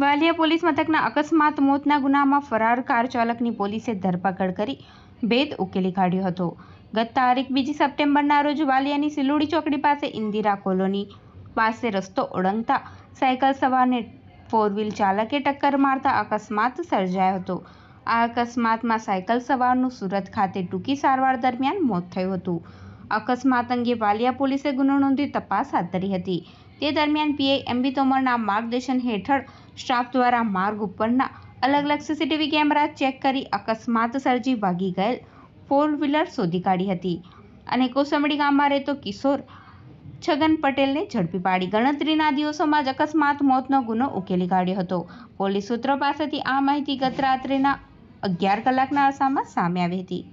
Valia police મથકના અકસ્માત મોતના ગુનામાં ફરાર કાર ચાલકની પોલીસે ધરપકડ કરી ભેદ ઉકેલી કાઢ્યો હતો. ગત તારીખ બીજી સપ્ટેમ્બરના રોજ વાલિયાની સિલુડી ચોકડી પાસે ઇન્દિરા કોલોની પાસે રસ્તો ઓળંગતા સાયકલ સવારને ફોર વ્હીલ ચાલકે ટક્કર મારતા અકસ્માત સર્જાયો હતો. આ અકસ્માતમાં સાયકલ સવારનું સુરત ખાતે ટૂંકી સારવાર દરમિયાન મોત થયું હતું. અકસ્માત અંગે વાલિયા પોલીસે ગુનો નોંધી તપાસ હાથ ધરી હતી. તે દરમિયાન પીઆઈ એમબી તોમરના માર્ગદર્શન હેઠળ સ્ટાફ દ્વારા માર્ગ ઉપરના અલગ અલગ સીસીટીવી કેમેરા ચેક કરી અકસ્માત સર્જી ભાગી ગયેલ ફોર વ્હીલર શોધી કાઢી હતી અને કોસંબડી ગામમાં રહેતો કિશોર છગન પટેલને ઝડપી પાડી. ગણતરીના દિવસોમાં જ અકસ્માત મોતનો ગુનો ઉકેલી કાઢ્યો હતો. પોલીસ સૂત્રો પાસેથી આ માહિતી ગત રાત્રિના અગિયાર કલાકના અરસામાં સામે આવી હતી.